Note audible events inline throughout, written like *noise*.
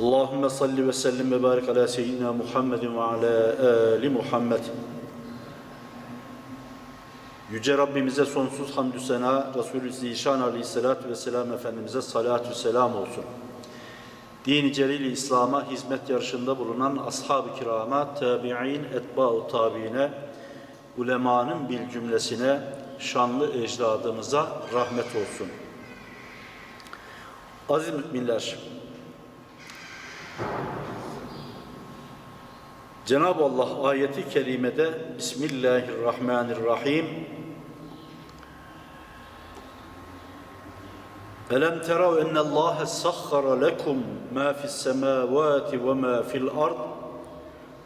Allahümme salli ve sellim ve barik ala seyyidina Muhammedin ve ala ali Muhammed. Yüce Rabbimize sonsuz hamdü sena, Resulü Zişan aleyhissalatü vesselam Efendimiz'e salatü selam olsun. Din-i celil İslam'a hizmet yarışında bulunan ashab-ı kirama, tabi'in, etba-ı tabi'ine, ulemanın bil cümlesine, şanlı ecdadımıza rahmet olsun. Aziz müminler, Cenab-ı Allah ayeti kerimede Bismillahirrahmanirrahim Elem terav enne Allah sakhara lekum ma fis semavati ve ma fil ard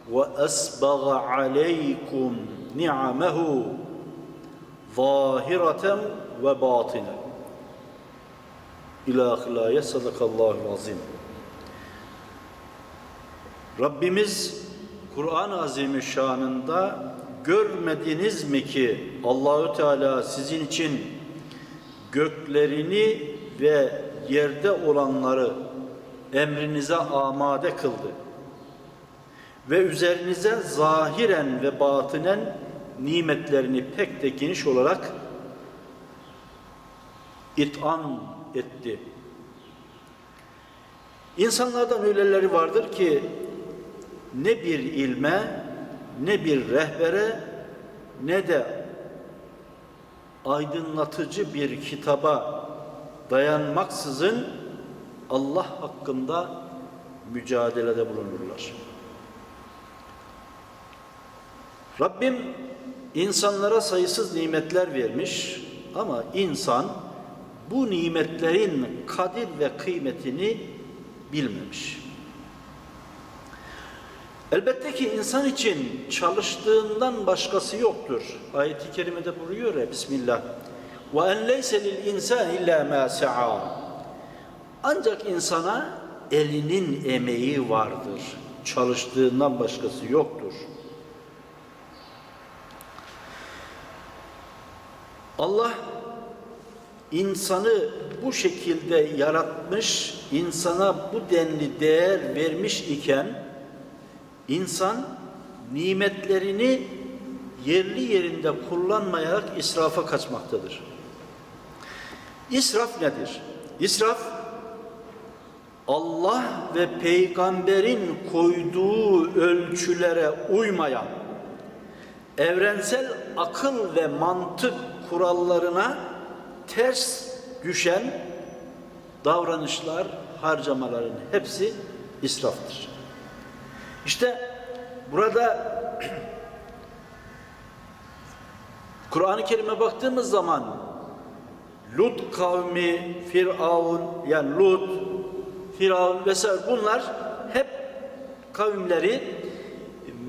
ve esbaga aleykum ni'amehu zahireten ve batine İlahilaye sadakallahu azim. Rabbimiz Kur'an-ı Azimüşşan'ında görmediniz mi ki Allahü Teala sizin için göklerini ve yerde olanları emrinize amade kıldı ve üzerinize zahiren ve batinen nimetlerini pek de geniş olarak it'an etti. İnsanlardan öyleleri vardır ki ne bir ilme, ne bir rehbere, ne de aydınlatıcı bir kitaba dayanmaksızın Allah hakkında mücadelede bulunurlar. Rabbim insanlara sayısız nimetler vermiş ama insan bu nimetlerin kadir ve kıymetini bilmemiş. Elbette ki insan için çalıştığından başkası yoktur. Ayet-i kerimede buyuruyor ya Bismillah. Ve en leyse lil insan illa ma sa'a. Ancak insana elinin emeği vardır. Çalıştığından başkası yoktur. Allah insanı bu şekilde yaratmış, insana bu denli değer vermiş iken İnsan nimetlerini yerli yerinde kullanmayarak israfa kaçmaktadır. İsraf nedir? İsraf Allah ve peygamberin koyduğu ölçülere uymayan, evrensel akıl ve mantık kurallarına ters düşen davranışlar, harcamaların hepsi israftır. İşte burada Kur'an-ı Kerim'e baktığımız zaman Lut kavmi, Firavun, yani Lut, Firavun vesaire bunlar hep kavimleri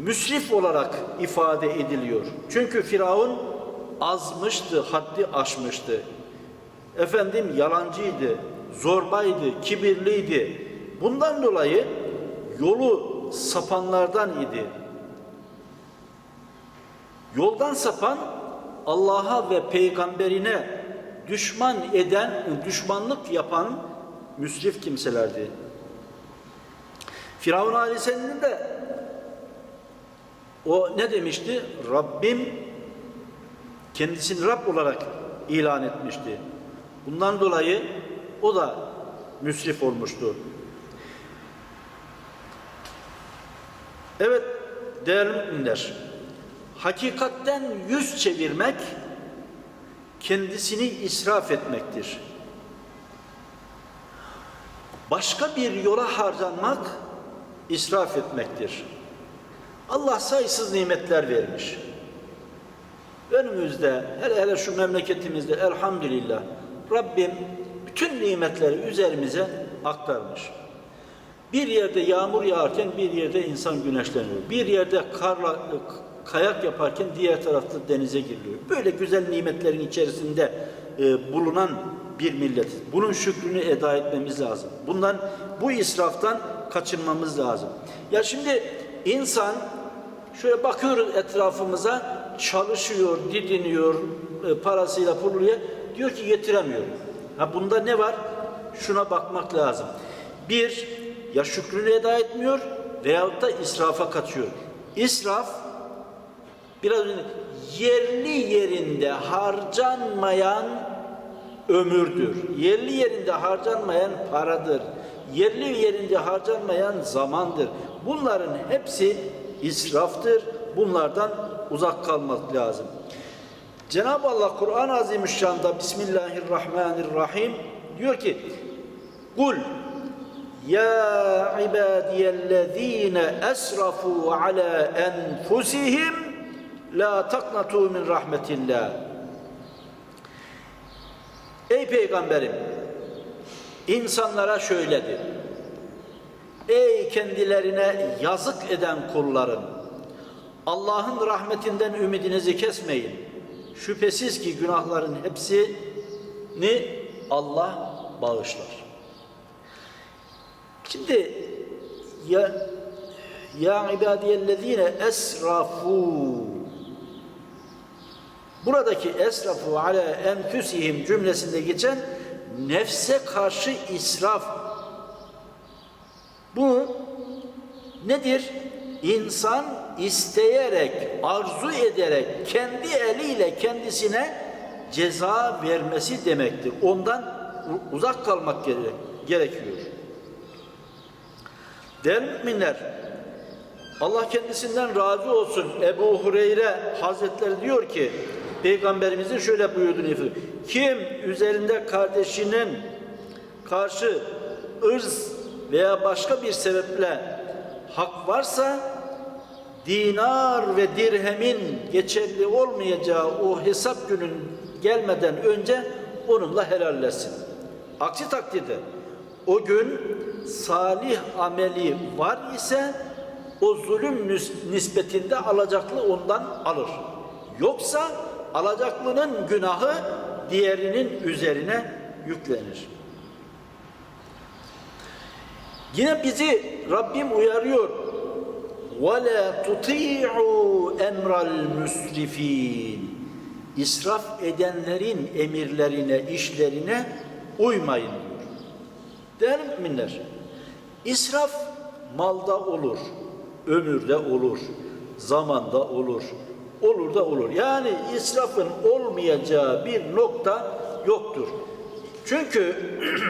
müsrif olarak ifade ediliyor. Çünkü Firavun azmıştı, haddi aşmıştı. Efendim yalancıydı, zorbaydı, kibirliydi. Bundan dolayı yolu sapanlardan idi. Yoldan sapan Allah'a ve peygamberine düşman eden, düşmanlık yapan müsrif kimselerdi. Firavun ailesinin de o ne demişti? Rabbim kendisini Rab olarak ilan etmişti. Bundan dolayı o da müsrif olmuştu. Evet değerli müminler, hakikatten yüz çevirmek kendisini israf etmektir. Başka bir yola harcanmak israf etmektir. Allah sayısız nimetler vermiş. Önümüzde, hele hele şu memleketimizde elhamdülillah Rabbim bütün nimetleri üzerimize aktarmış. Bir yerde yağmur yağarken bir yerde insan güneşleniyor. Bir yerde karla kayak yaparken diğer tarafta denize giriliyor. Böyle güzel nimetlerin içerisinde e, bulunan bir milletiz. Bunun şükrünü eda etmemiz lazım. Bundan bu israftan kaçınmamız lazım. Ya şimdi insan şöyle bakıyor etrafımıza çalışıyor, didiniyor, e, parasıyla pulluya diyor ki getiremiyor. Ha bunda ne var? Şuna bakmak lazım. Bir, ya şükrünü eda etmiyor veyahut da israfa kaçıyor. İsraf biraz önce yerli yerinde harcanmayan ömürdür. Yerli yerinde harcanmayan paradır. Yerli yerinde harcanmayan zamandır. Bunların hepsi israftır. Bunlardan uzak kalmak lazım. Cenab-ı Allah Kur'an-ı Azimüşşan'da Bismillahirrahmanirrahim diyor ki Kul ya ibadiyellezine esrafu ala enfusihim la taknatu min rahmetillah Ey peygamberim insanlara şöyle de Ey kendilerine yazık eden kullarım Allah'ın rahmetinden ümidinizi kesmeyin. Şüphesiz ki günahların hepsini Allah bağışlar. Şimdi ya ya ibadiyellezine esrafu Buradaki esrafu ala enfusihim cümlesinde geçen nefse karşı israf. Bu nedir? İnsan isteyerek, arzu ederek, kendi eliyle kendisine ceza vermesi demektir. Ondan uzak kalmak gerekiyor. Değerli Allah kendisinden razı olsun. Ebu Hureyre Hazretleri diyor ki, Peygamberimizin şöyle buyurduğunu ifade Kim üzerinde kardeşinin karşı ırz veya başka bir sebeple hak varsa dinar ve dirhemin geçerli olmayacağı o hesap günün gelmeden önce onunla helallesin. Aksi takdirde o gün salih ameli var ise o zulüm nispetinde alacaklı ondan alır. Yoksa alacaklının günahı diğerinin üzerine yüklenir. Yine bizi Rabbim uyarıyor. وَلَا تُطِيعُوا اَمْرَ الْمُسْرِف۪ينَ İsraf edenlerin emirlerine, işlerine uymayın diyor. Değerli müminler, israf malda olur, ömürde olur, zamanda olur, olur da olur. Yani israfın olmayacağı bir nokta yoktur. Çünkü *clears throat*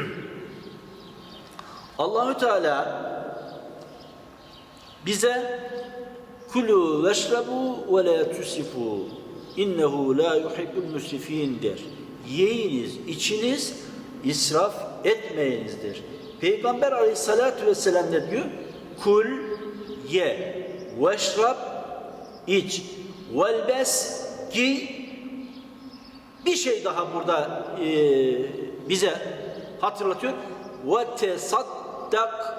Allahü Teala bize kulu veşrabu ve la tusifu innehu la yuhibbul musrifin der. Yiyiniz, içiniz, israf etmeyinizdir. Peygamber aleyhissalatü vesselam ne diyor? Kul, ye, veşrab, iç, velbes, giy. Bir şey daha burada e, bize hatırlatıyor. Ve tesaddak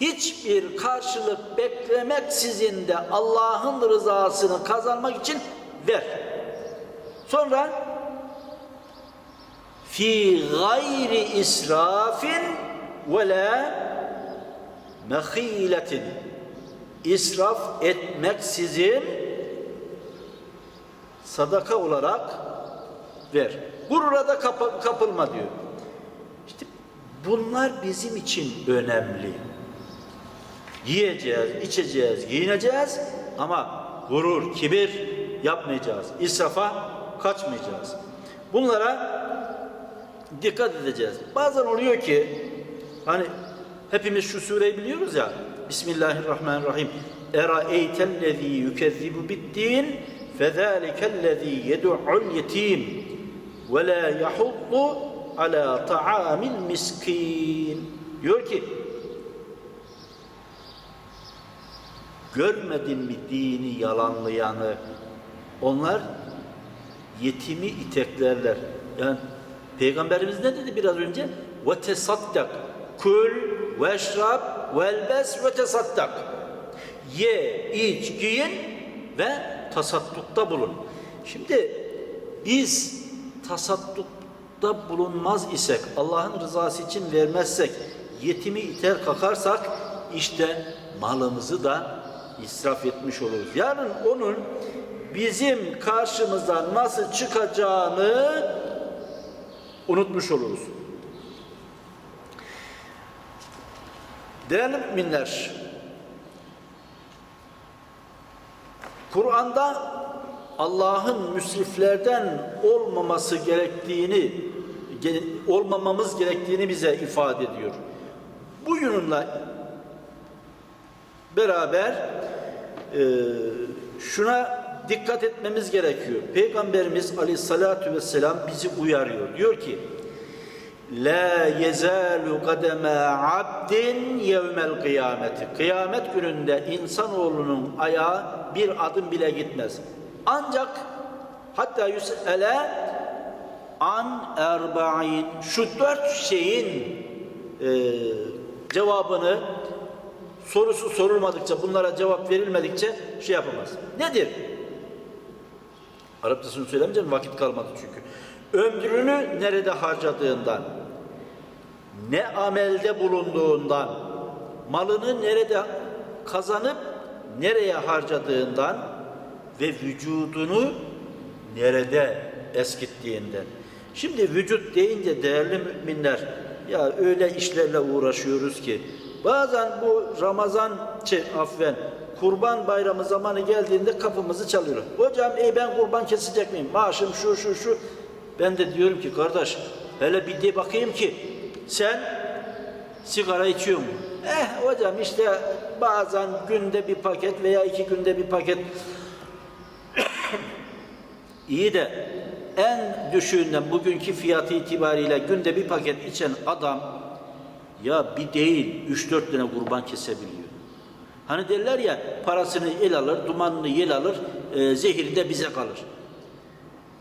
hiçbir karşılık beklemeksizin de Allah'ın rızasını kazanmak için ver. Sonra fi gayri israfin ve la mehiletin israf etmeksizin sadaka olarak ver. Gurura da kap kapılma diyor. İşte bunlar bizim için önemli. Yiyeceğiz, içeceğiz, giyineceğiz ama gurur, kibir yapmayacağız. İsrafa kaçmayacağız. Bunlara dikkat edeceğiz. Bazen oluyor ki hani hepimiz şu sureyi biliyoruz ya. Bismillahirrahmanirrahim. Eraeytellezî yükezzibu biddin fezâlikellezî yed'ul yetim ve lâ yahuddu ala ta'amil miskin. Diyor ki Görmedin mi dini yalanlayanı? Onlar yetimi iteklerler. Yani Peygamberimiz ne dedi biraz önce? Ve tesaddak. Kul veşrab velbes ve tesaddak. Ye, iç, giyin ve tasaddukta bulun. Şimdi biz tasaddukta bulunmaz isek, Allah'ın rızası için vermezsek, yetimi iter kakarsak işte malımızı da israf etmiş oluruz. Yarın onun bizim karşımıza nasıl çıkacağını unutmuş oluruz. Değerli müminler, Kur'an'da Allah'ın müsriflerden olmaması gerektiğini, ge- olmamamız gerektiğini bize ifade ediyor. Bu yönünle beraber e, şuna dikkat etmemiz gerekiyor. Peygamberimiz aleyhissalatu vesselam bizi uyarıyor. Diyor ki La yezalu kademe abdin yevmel kıyameti. Kıyamet gününde insanoğlunun ayağı bir adım bile gitmez. Ancak hatta yüsele an erba'in şu dört şeyin e, cevabını sorusu sorulmadıkça bunlara cevap verilmedikçe şey yapamaz. Nedir? Arapçasını söylemeyeceğim vakit kalmadı çünkü. Ömrünü nerede harcadığından, ne amelde bulunduğundan, malını nerede kazanıp nereye harcadığından ve vücudunu nerede eskittiğinden. Şimdi vücut deyince değerli müminler ya öyle işlerle uğraşıyoruz ki bazen bu Ramazan şey, affen kurban bayramı zamanı geldiğinde kapımızı çalıyorlar. Hocam ey ben kurban kesecek miyim? Maaşım şu şu şu. Ben de diyorum ki kardeş hele bir de bakayım ki sen sigara içiyor mu? Eh hocam işte bazen günde bir paket veya iki günde bir paket *coughs* İyi de en düşüğünden bugünkü fiyatı itibariyle günde bir paket içen adam ya bir değil üç dört tane kurban kesebiliyor. Hani derler ya parasını el alır, dumanını yel alır, e, zehiri de bize kalır.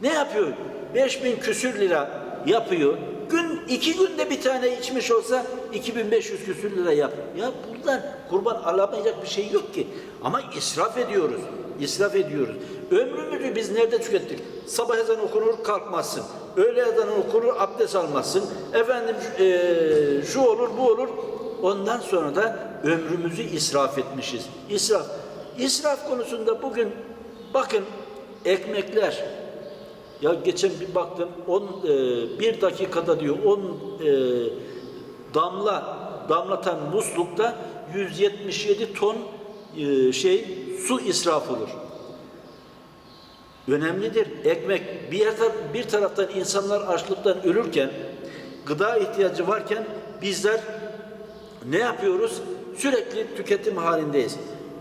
Ne yapıyor? 5000 küsür lira yapıyor. Gün iki günde bir tane içmiş olsa 2500 küsür lira yap. Ya buradan kurban alamayacak bir şey yok ki. Ama israf ediyoruz. İsraf ediyoruz. Ömrümüzü biz nerede tükettik? Sabah ezanı okunur kalkmazsın. Öğle ezanı okunur abdest almazsın. Efendim eee, şu olur bu olur. Ondan sonra da ömrümüzü israf etmişiz. İsraf. İsraf konusunda bugün bakın ekmekler ya geçen bir baktım 10 bir dakikada diyor 10 damla damlatan muslukta 177 ton e, şey su israf olur. Önemlidir. Ekmek bir yer bir taraftan insanlar açlıktan ölürken gıda ihtiyacı varken bizler ne yapıyoruz? Sürekli tüketim halindeyiz.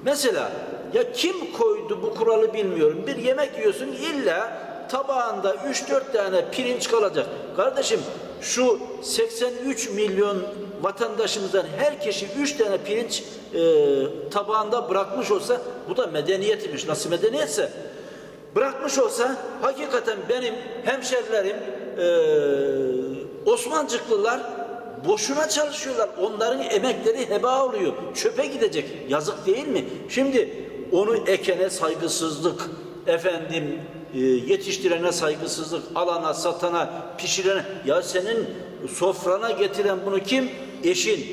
Mesela ya kim koydu bu kuralı bilmiyorum. Bir yemek yiyorsun illa tabağında 3-4 tane pirinç kalacak. Kardeşim şu 83 milyon vatandaşımızdan her kişi 3 tane pirinç e, tabağında bırakmış olsa bu da medeniyetmiş. Nasıl medeniyetse bırakmış olsa hakikaten benim hemşerilerim e, Osmancıklılar boşuna çalışıyorlar. Onların emekleri heba oluyor. Çöpe gidecek. Yazık değil mi? Şimdi onu ekene saygısızlık, efendim e, yetiştirene saygısızlık, alana, satana, pişirene. Ya senin sofrana getiren bunu kim? Eşin,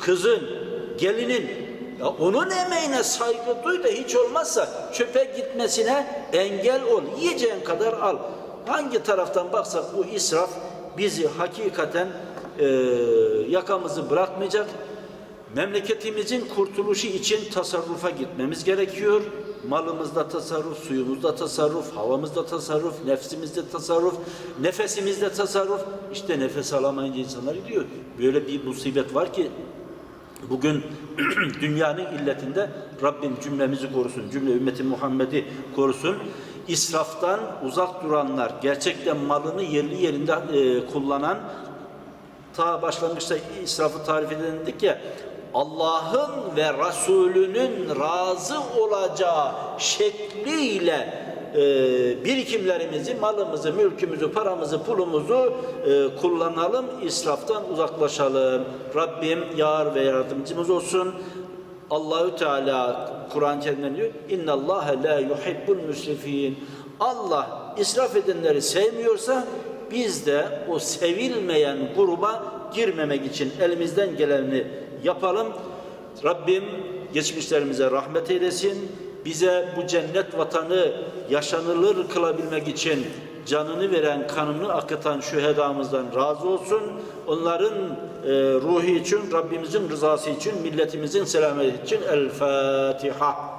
kızın, gelinin. Ya onun emeğine saygı duy da hiç olmazsa çöpe gitmesine engel ol. Yiyeceğin kadar al. Hangi taraftan baksak bu israf bizi hakikaten e, yakamızı bırakmayacak. Memleketimizin kurtuluşu için tasarrufa gitmemiz gerekiyor. Malımızda tasarruf, suyumuzda tasarruf, havamızda tasarruf, nefsimizde tasarruf, nefesimizde tasarruf. İşte nefes alamayınca insanlar gidiyor. Böyle bir musibet var ki Bugün *clears throat* dünyanın illetinde Rabbim cümlemizi korusun, cümle ümmeti Muhammed'i korusun. İsraftan uzak duranlar, gerçekten malını yerli yerinde e, kullanan, ta başlangıçta israfı tarif edendik ya, Allah'ın ve Resulünün razı olacağı şekliyle e, birikimlerimizi, malımızı, mülkümüzü, paramızı, pulumuzu e, kullanalım, israftan uzaklaşalım. Rabbim yar ve yardımcımız olsun. Allahü Teala Kur'an-ı Kerim'de diyor: "İnna Allah la yuhibbul müsrifin." Allah israf edenleri sevmiyorsa biz de o sevilmeyen gruba girmemek için elimizden geleni yapalım. Rabbim geçmişlerimize rahmet eylesin. Bize bu cennet vatanı yaşanılır kılabilmek için canını veren, kanını akıtan şühedamızdan razı olsun. Onların e, ruhi için, Rabbimizin rızası için, milletimizin selameti için El Fatiha.